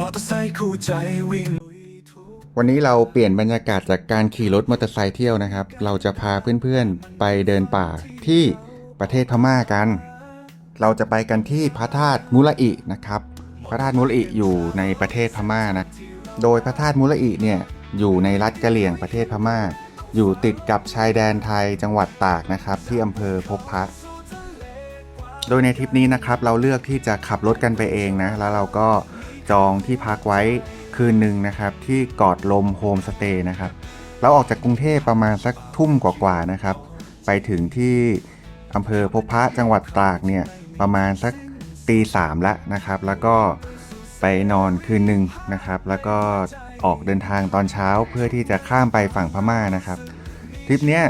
มอเตอร์ไซค์คู่ใจวิ่งวันนี้เราเปลี่ยนบรรยากาศจากการขี่รถมอเตอร์ไซค์เที่ยวนะครับ เราจะพาเพื่อนๆไปเดินป่าที่ประเทศพม่ากัน เราจะไปกันที่พระธาตุมุลอินะครับ พระธาตุมุลอิอยู่ในประเทศพม่านะ โดยพระธาตุมุลอิเนี่ยอยู่ในรัฐกะเหรี่ยงประเทศพม่า อยู่ติดกับชายแดนไทยจังหวัดตากนะครับ ที่อำเภอพบพระ โดยในทริปนี้นะครับเราเลือกที่จะขับรถกันไปเองนะ แล้วเราก็ จองที่พักไว้คืนหนึ่งนะครับที่กอดลมโฮมสเตย์นะครับเราออกจากกรุงเทพประมาณสักทุ่มกว่าๆนะครับ ไปถึงที่อำเภอพบพระจังหวัดตากเนี่ยประมาณสักตีสามแล้วนะครับ แล้วก็ไปนอนคืนหนึ่งนะครับ แล้วก็ออกเดินทางตอนเช้าเพื่อที่จะข้ามไปฝั่งพม่านะครับทริปเนี้ย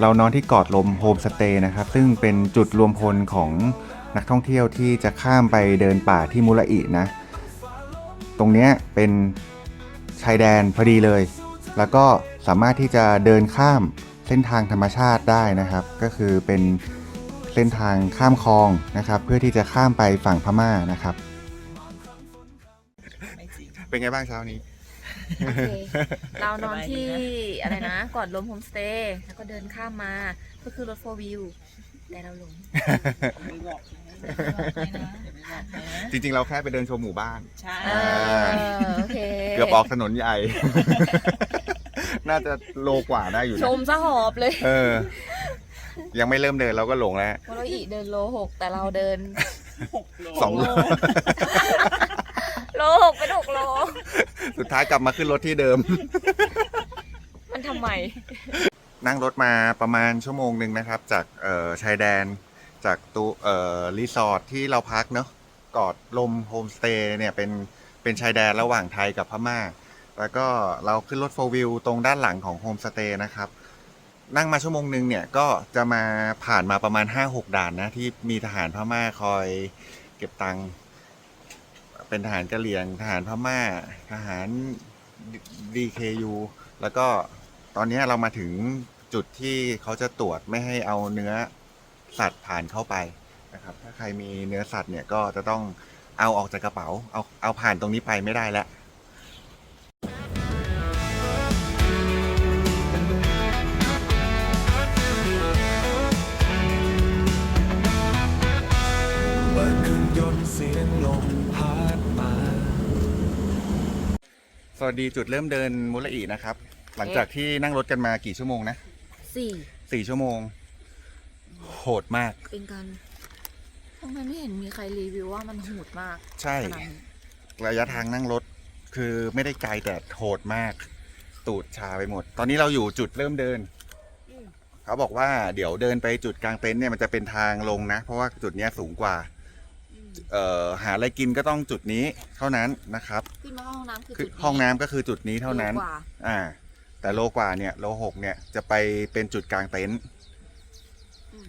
เรานอนที่กาะลมโฮมสเตย์นะครับ ซึ่งเป็นจุดรวมพลของนักท่องเที่ยวที่จะข้ามไปเดินป่าที่มุระอินะ ตรงเนี้ยเป็นชายแดนพอดีเลย แล้วก็สามารถที่จะเดินข้ามเส้นทางธรรมชาติได้นะครับ ก็คือเป็นเส้นทางข้ามคลองนะครับ เพื่อที่จะข้ามไปฝั่งพม่านะครับ เป็นไงบ้างเช้านี้ โอเคเรานอนที่อะไรนะก่อนลมโฮมสเตย์แล้วก็เดินข้ามมาก็คือรถโฟวิว แต่เราหลงจริงๆ เราแค่ไปเดินชมหมู่บ้าน ใช่เออโอเคเกือบออกถนนใหญ่ น่าจะโลกว่าได้อยู่ชนะมซะหอบเลยเออ ยังไม่เริ่มเดินเราก็หลงแล้ววเราอีเดินโลหกแต่เราเดินหกโลสองโลโลหกเป็นหกโล สุดท้ายกลับมาขึ้นรถที่เดิม มันทำไม นั่งรถมาประมาณชั่วโมงหนึ่งนะครับ จากเชายแดนจากตัวรีสอร์ทที่เราพักเนาะกอดลมโฮมสเตย์เนี่ยเป็นเป็นชายแดนระหว่างไทยกับพม่า แล้วก็เราขึ้นรถโฟวิวตรงด้านหลังของโฮมสเตย์นะครับนั่งมาชั่วโมงหนึ่งเนี่ยก็จะมาผ่านมาประมาณ 5-6 ด่านนะที่มีทหารพม่าคอยเก็บตังค์เป็นทหารกะเหรี่ยงทหารพม่า ทหาร DKU แล้วก็ตอนนี้เรามาถึง จุดที่เขาจะตรวจไม่ให้เอาเนื้อสัตว์ผ่านเข้าไปนะครับ ถ้าใครมีเนื้อสัตว์เนี่ยก็จะต้องเอาออกจากกระเป๋า เอาเอาผ่านตรงนี้ไปไม่ได้แล้วเปิดเครื่องยนต์เสียงลมพัดมาสวัสดีจุดเริ่มเดินมุลอีนะครับ หลังจากที่นั่งรถกันมากี่ชั่วโมงนะ สี่สี่ชั่วโมง โหดมาก เป็นกันทำไมไม่เห็นมีใครรีวิวว่ามันโหดมากใช่ ขนาดนี้ระยะทางนั่งรถคือไม่ได้ไกลแต่โหดมาก ตูดชาไปหมด ตอนนี้เราอยู่จุดเริ่มเดินเขาบอกว่าเดี๋ยวเดินไปจุดกลางเต็นท์เนี่ยมันจะเป็นทางลงนะ เพราะว่าจุดเนี้ยสูงกว่าเอ่อหาอะไรกินก็ต้องจุดนี้เท่านั้นนะครับ ขึ้นมาห้องน้ำคือคือจุดนี้ห้องน้ำก็คือจุดนี้เท่านั้นดีกว่า อ่า แต่โลกว่าเนี่ยโลหกเนี่ยจะไปเป็นจุดกลางเต็นท์อืม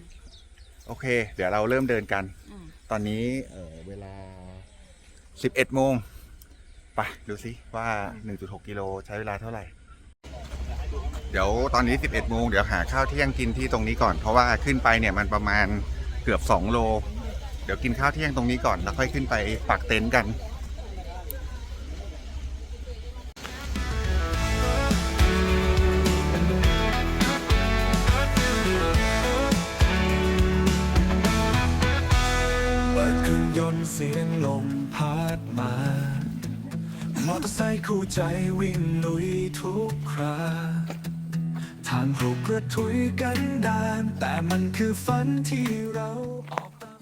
โอเค เดี๋ยวเราเริ่มเดินกัน อืมตอนนี้เอ่อเวลา 11โมงไปดูซิว่า 1.6 กิโลใช้เวลาเท่าไหร่ เดี๋ยวตอนนี้ 11โมงเดี๋ยวหาข้าวเที่ยงกินที่ตรงนี้ก่อน เพราะว่าขึ้นไปเนี่ยมันประมาณเกือบ 2 โล เดี๋ยวกินข้าวเที่ยงตรงนี้ก่อน แล้วค่อยขึ้นไปปักเต็นท์กัน รื่องยนต์เสียงลมพัดมา มอเตอร์ไซค์คู่ใจวิ่งลุยทุกครา ทางรูกระทุยกันดาน แต่มันคือฝันที่เราออกตาม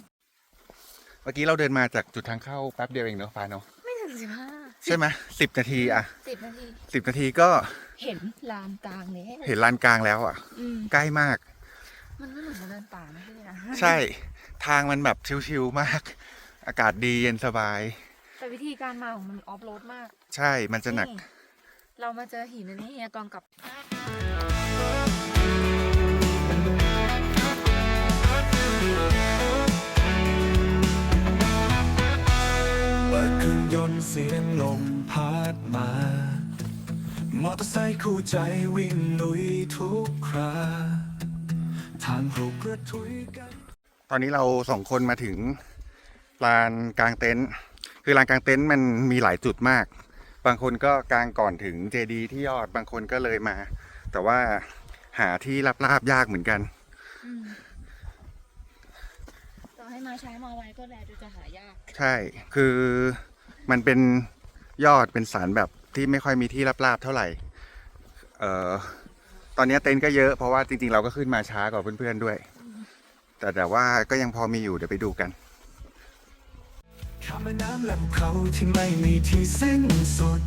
เมื่อกี้เราเดินมาจากจุดทางเข้าแป๊บเดียวเองเนอะฟ้าเนอะไม่ถึงสิบห้าใช่ไหมสิบนาทีอะสิบนาที สิบนาทีก็เห็นลานกลางเลยเห็นลานกลางแล้วอะอืมใกล้มาก มันก็เหมือนมาเดินป่าไม่ใช่นะ ใช่ ทางมันแบบชิวๆมาก อากาศดีเย็นสบาย แต่วิธีการมาของมันออฟโรดมาก ใช่มันจะหนัก เรามาเจอหินอันนี้เฮียกองกับเปิดเครื่องยนต์เสียงลมพัดมา มอเตอร์ไซค์คู่ใจวิ่งลุยทุกครา ทางรูกระทุยกัน ตอนนี้เราสองคนมาถึงลานกลางเต็นท์คือลานกลางเต็นท์มันมีหลายจุดมาก บางคนก็กางก่อนถึงเจดีย์ที่ยอดบางคนก็เลยมา แต่ว่าหาที่ราบๆยากเหมือนกันอืมต่อให้มาช้ามาไวก็แลดูจะหายาก ใช่ คือมันเป็นยอดเป็นสารแบบที่ไม่ค่อยมีที่ราบๆเท่าไหร่ เอ่อตอนนี้เต็นท์ก็เยอะเพราะว่าจริงๆเราก็ขึ้นมาช้ากว่าเพื่อนๆด้วย แต่แต่ว่าก็ยังพอมีอยู่เดี๋ยวไปดูกันข้ามแม่น้ำลำเขาที่ไม่มีที่สิ้นสุด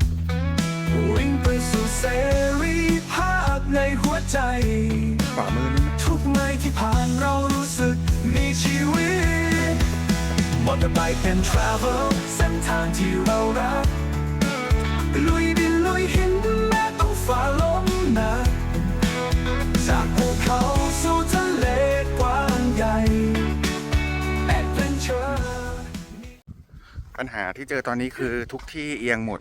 วิ่งไปสู่เสรีภาพในหัวใจขวามือนี่ทุกไม้ที่ผ่านเรารู้สึกมีชีวิตมอเตอร์ไซค์เป็น travel เส้นทางที่เรารัก ลุยดินลุยหินแม้ต้องฝ่าลมหนักจากภูเขา ปัญหาที่เจอตอนนี้คือทุกที่เอียงหมด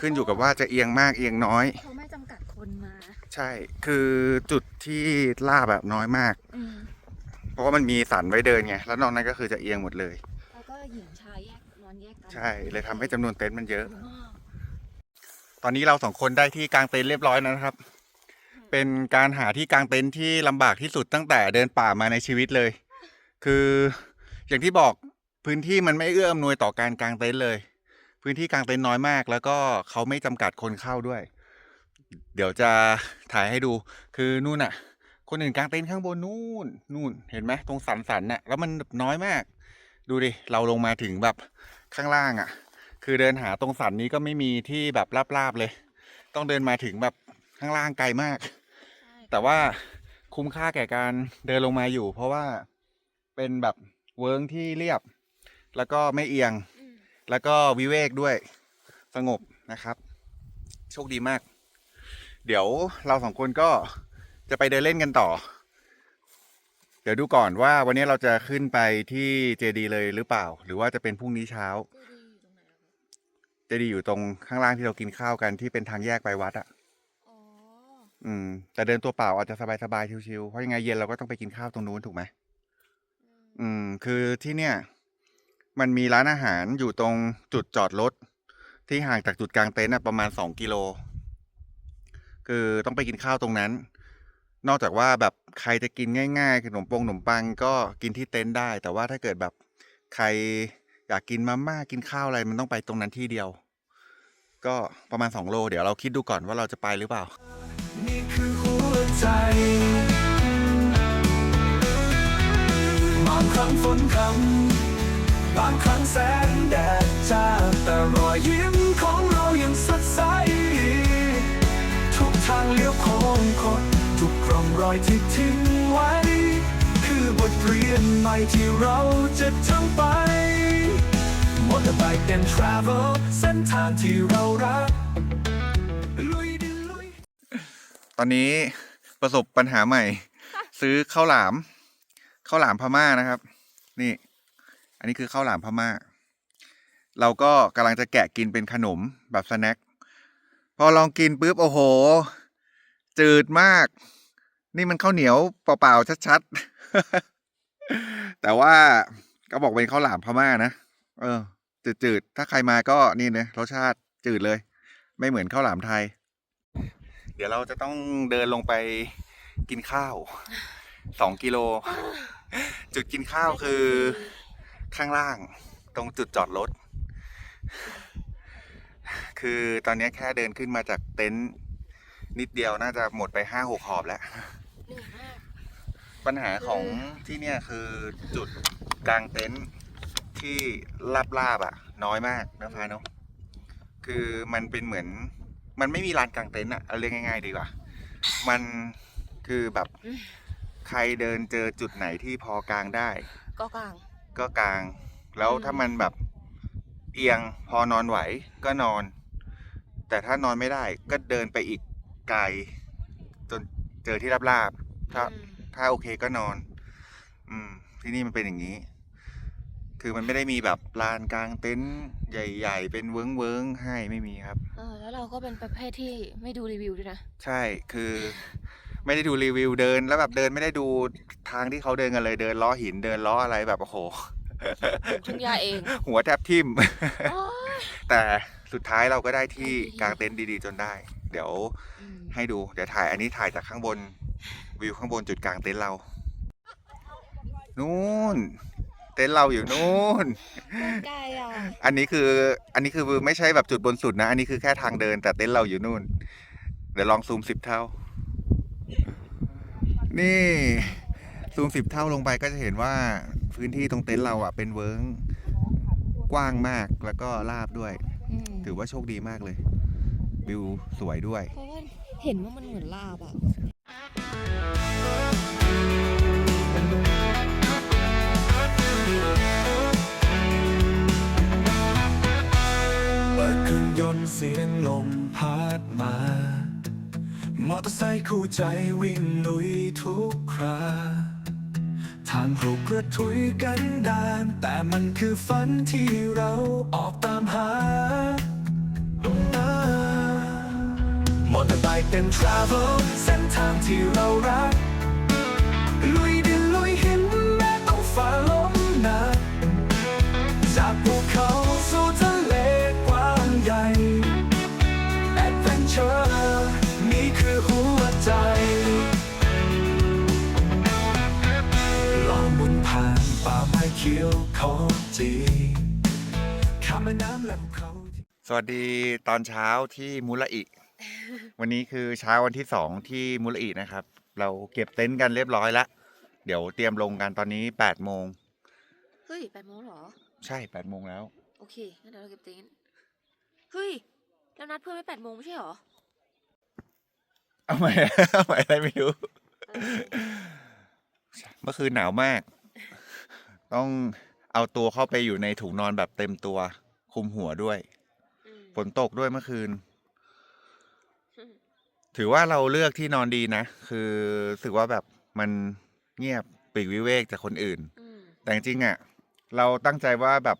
ขึ้นอยู่กับว่าจะเอียงมากเอียงน้อย เขาไม่จำกัดคนมา ใช่ คือจุดที่ลาบแบบน้อยมาก อืมเพราะว่ามันมีสันไว้เดินไง แล้วนอกนั้นก็คือจะเอียงหมดเลย แล้วก็หญิงชายแยกนอนแยกกันใช่ เลยทำให้จำนวนเต็นท์มันเยอะเยอะมากตอนนี้เราสองคนได้ที่กางเต็นท์เรียบร้อยแล้วนะครับ เป็นการหาที่กางเต็นท์ที่ลำบากที่สุดตั้งแต่เดินป่ามาในชีวิตเลย คืออย่างที่บอก พื้นที่มันไม่เอื้ออำนวยต่อการกางเต็นท์เลย พื้นที่กางเต็นท์น้อยมาก แล้วก็เขาไม่จำกัดคนเข้าด้วย เดี๋ยวจะถ่ายให้ดูคือนู่นน่ะคนอื่นกางเต็นท์ข้างบนนู่นนู่นเห็นไหมตรงสันสันน่ะแล้วมันน้อยมาก ดูดิเราลงมาถึงแบบข้างล่างอะคือเดินหาตรงสันนี้ก็ไม่มีที่แบบราบๆเลย ต้องเดินมาถึงแบบข้างล่างไกลมากใช่แต่ว่าคุ้มค่าแก่การเดินลงมาอยู่ เพราะว่าเป็นแบบเวิร์งที่เรียบ แล้วก็ไม่เอียงอืมแล้วก็วิเวกด้วยสงบนะครับ โชคดีมาก เดี๋ยวเราสองคนก็จะไปเดินเล่นกันต่อ เดี๋ยวดูก่อนว่าวันนี้เราจะขึ้นไปที่เจดีเลยหรือเปล่า หรือว่าจะเป็นพรุ่งนี้เช้า เจดีย์อยู่ตรงไหนอะคะเจดีอยู่ตรงข้างล่างที่เรากินข้าวกันที่เป็นทางแยกไปวัดอะอ๋ออืม แต่เดินตัวเปล่าอาจจะสบายๆชิวๆเพราะยังไงเย็นเราก็ต้องไปกินข้าวตรงนู้นถูกไหมอืมอืมคือที่เนี่ย มันมีร้านอาหารอยู่ตรงจุดจอดรถที่ห่างจากจุดกลางเต็นท์ประมาณสองกิโล คือต้องไปกินข้าวตรงนั้น นอกจากว่าแบบใครจะกินง่ายๆขนมปงขนมปังก็กินที่เต็นท์ได้ แต่ว่าถ้าเกิดแบบใครอยากกินมาม่ากินข้าวอะไรมันต้องไปตรงนั้นที่เดียว ก็ประมาณสองโล เดี๋ยวเราคิดดูก่อนว่าเราจะไปหรือเปล่า นี่คือหัวใจบางครั้งฝนคำ บางครั้งแสงแดดจ้าแต่รอยยิ้มของเรายังสดใส ทุกทางเลี้ยวโค้งคดทุกร่องรอยที่ทิ้งไว้ คือบทเรียนใหม่ที่เราจะทำไปมอเตอร์ไซค์เป็น travel เส้นทางที่เรารักลุยดินลุยตอนนี้ประสบปัญหาใหม่ ซื้อข้าวหลามข้าวหลามพม่านะครับ นี่ อันนี้คือข้าวหลามพม่า เราก็กำลังจะแกะกินเป็นขนมแบบสแน็คพอลองกินปุ๊บโอ้โห จืดมาก นี่มันข้าวเหนียวเปล่าๆชัดๆ แต่ว่าก็บอกเป็นข้าวหลามพม่านะเออ จืดๆ ถ้าใครมาก็นี่นะรสชาติจืดเลย ไม่เหมือนข้าวหลามไทย เดี๋ยวเราจะต้องเดินลงไปกินข้าวสองกิโล จุดกินข้าวคือ ข้างล่างตรงจุดจอดรถ คือตอนนี้แค่เดินขึ้นมาจากเต็นท์นิดเดียวน่าจะหมดไปห้าหกหอบแล้วเหนื่อยมากปัญหาของที่เนี่ยคือจุดกลางเต็นท์ที่ลาบลาบๆอะน้อยมากนะพายเนาะคือมันเป็นเหมือน มันไม่มีลานกลางเต็นท์อะเอาเรียกง่าย ๆ ดีกว่า มันคือแบบใครเดินเจอจุดไหนที่พอกลางได้ ก็กลาง ก็กลาง แล้วอืมถ้ามันแบบเอียงพอนอนไหวก็นอน แต่ถ้านอนไม่ได้ก็เดินไปอีกไกล จนเจอที่ราบๆถ้าอืมถ้าโอเคก็นอน อืม ที่นี่มันเป็นอย่างนี้ คือมันไม่ได้มีแบบลานกลางเต็นท์ใหญ่ ๆ เป็นเวิ้งเวิ้งๆให้ไม่มีครับ เออ แล้วเราก็เป็นประเภทที่ไม่ดูรีวิวด้วยนะ ใช่ คือ ไม่ได้ดูรีวิวเดิน แล้วแบบเดินไม่ได้ดูทางที่เขาเดินกันเลยเดินล้อหินเดินล้ออะไรแบบโอ้โหทุ่งหญ้าเอง หัวแทบทิ่มโอ๊ยแต่สุดท้ายเราก็ได้ที่กางเต็นท์ดีๆจนได้ เดี๋ยวอืมให้ดู เดี๋ยวถ่ายอันนี้ถ่ายจากข้างบน วิวข้างบนจุดกลางเต็นท์เรา นู่น เต็นท์เราอยู่นู่นไกลอะ อันนี้คือ อันนี้คือไม่ใช่แบบจุดบนสุดนะ อันนี้คือแค่ทางเดิน แต่เต็นท์เราอยู่นู่น เดี๋ยวลองซูมสิบเท่า นี่ซูมสิบเท่าลงไปก็จะเห็นว่าพื้นที่ตรงเต็นท์เราอะเป็นเวิร์งกว้างมากแล้วก็ราบด้วย อืมถือว่าโชคดีมากเลย วิวสวยด้วย เพราะว่าเห็นว่ามันเหมือนลาบอะ เปิดเครื่องยนต์เสียงลมพัดมา มอเตอร์ไซค์คู่ใจวิ่งลุยทุกครา ทางรุกระทุยกันดาน แต่มันคือฝันที่เราออกตามหา มอเตอร์ไซค์เต็มทราเวลเส้นทางที่เรารักลุย สวัสดีตอนเช้าที่มุระอิ วันนี้คือเช้าวันที่สองที่มุระอินะครับ เราเก็บเต็นท์กันเรียบร้อยแล้ว เดี๋ยวเตรียมลงกันตอนนี้8ปดโมง เฮ้ยแปดโมงเหรอ ใช่8ปดโมงแล้ว โอเคงั้นเดี๋ยวเราเก็บเต็นท์เฮ้ยแล้วนัดเพื่อนไว้แปดโมงไม่ใช่เหรอ เอาใหม่ เอาใหม่อะไรไม่รู้ เมื่อคืนหนาวมาก ต้อง เอาตัวเข้าไปอยู่ในถุงนอนแบบเต็มตัวคลุมหัวด้วยอืมฝนตกด้วยเมื่อคืน ถือว่าเราเลือกที่นอนดีนะ คือรู้สึกว่าแบบมันเงียบปลีกวิเวกจากคนอื่นอืมแต่จริงๆอะ เราตั้งใจว่าแบบ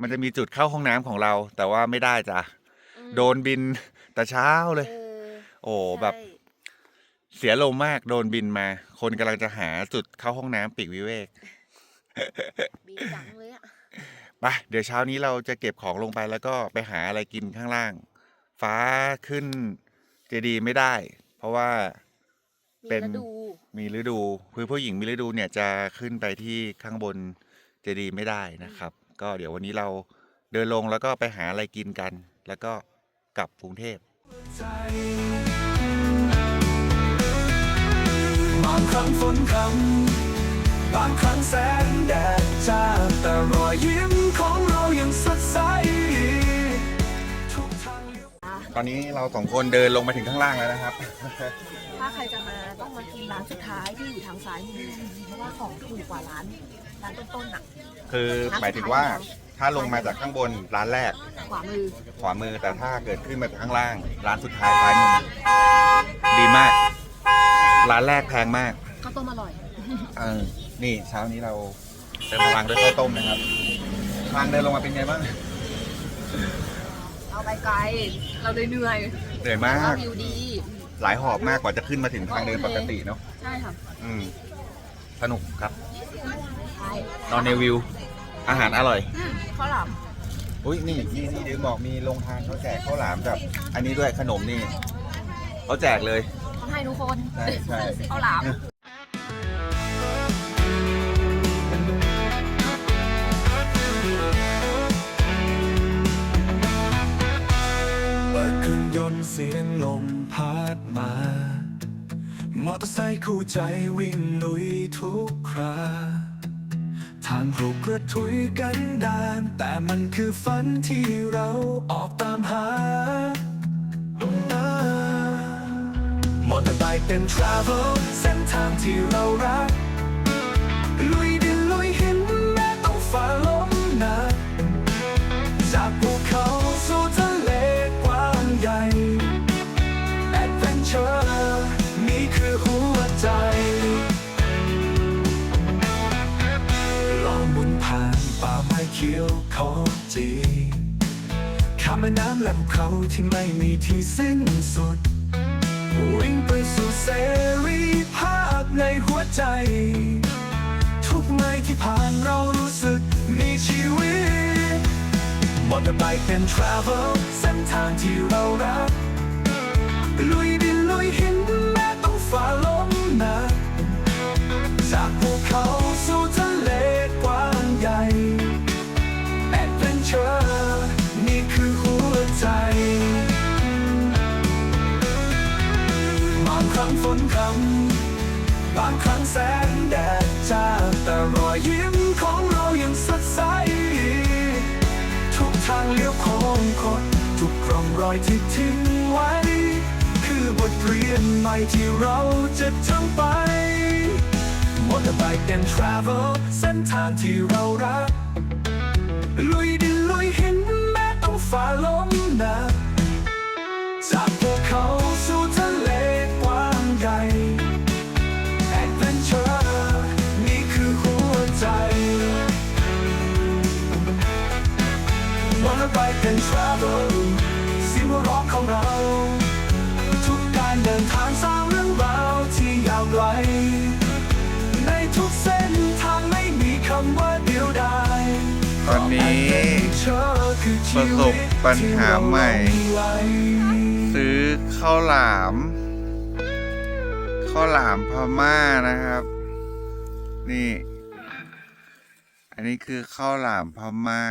มันจะมีจุดเข้าห้องน้ำของเรา แต่ว่าไม่ได้จ้ะอืมโดนบินแต่เช้าเลยเออโอ้แบบใช่เสียลมมากโดนบินมา คนกำลังจะหาจุดเข้าห้องน้ำปลีกวิเวก บีจังเลยอะไปเดี๋ยวเช้านี้เราจะเก็บของลงไปแล้วก็ไปหาอะไรกินข้างล่าง ฟ้าขึ้นเจดีย์ไม่ได้ เพราะว่ามีเป็นฤดูมีฤดูคือผู้หญิงมีฤดูเนี่ยจะขึ้นไปที่ข้างบนเจดีย์ไม่ได้นะครับ ก็เดี๋ยววันนี้เราเดินลงแล้วก็ไปหาอะไรกินกัน แล้วก็กลับกรุงเทพใจบางครั้งฝนพรำ บางครั้งแสงแดดจ้าแต่รอยยิ้มของเรายังสดใสทุกทางเลี้ยวตอนนี้เราสองคนเดินลงมาถึงข้างล่างแล้วนะครับ ถ้าใครจะมาต้องมากินร้านสุดท้ายที่อยู่ทางซ้ายมือเพราะว่าของถูกกว่าร้านร้านต้นๆอะคือหมายถึงว่าถ้าลงมาจากข้างบนร้านแรก ขวามือขวามือแต่ถ้าเกิดขึ้นมาจากข้างล่าง ร้านสุดท้ายซ้ายมือดีมาก ร้านแรกแพงมากข้าวต้มอร่อย เออนี่เช้านี้เราเติมพลังด้วยข้าวต้มนะครับทางเดินลงมาเป็นไงบ้าง เอาไปไกล เราเลยเหนื่อยเหนื่อยแต่มาว่าก วิวดี หลายหอบมากกว่าจะขึ้นมาถึงทางเดินปกติเนาะ ใช่ค่ะอืม สนุกครับ ใช่นอนในวิว อาหารอร่อย อืมข้าวหลามอุ้ยนี่นี่นี่เดี๋ยวบอกมีโรงทานเขาแจกข้าวหลามกับอันนี้ด้วยขนมนี่เขาแจกเลยต้องให้ทุกคนใช่ใช่ ข้าวหลาม อเตอร์ไซค์คู่ใจวิ่งลุยทุกคราทางปลุกกระทุยกันดาน แต่มันคือฝันที่เราออกตามหามอเตอร์ไซค์เป็นทราเวลเส้นทางที่เรารัก มแม่น้ำลำเขาที่ไม่มีที่สิ้นสุด วิ่งไปสู่เสรีภาพในหัวใจ ทุกไม้ที่ผ่านเรารู้สึกมีชีวิตมอเตอร์ไบค์เป็นทราเวลเส้นทางที่เรารักลุยดินลุยางเลี้ยวโค้งคดทุกร่องรอยที่ทิ้งไว้ คือบทเรียนใหม่ที่เราจะทำไปมอเตอร์ไบค์เป็น travel เส้นทางที่เรารัก ลุยดินลุยหินแม้ต้องฝ่าลมหนักจาก วันไปเป็น travel เสียงหัวเร้องของเรา ทุกการเดินทางสร้างเรื่องราวที่ยาวไกล ในทุกเส้นทางไม่มีคำว่าเดียวดายตอนนี้ ประสบปัญหาใหม่ ซื้อข้าวหลาม ข้าวหลามพม่านะครับ นี่ อันนี้คือข้าวหลามพม่า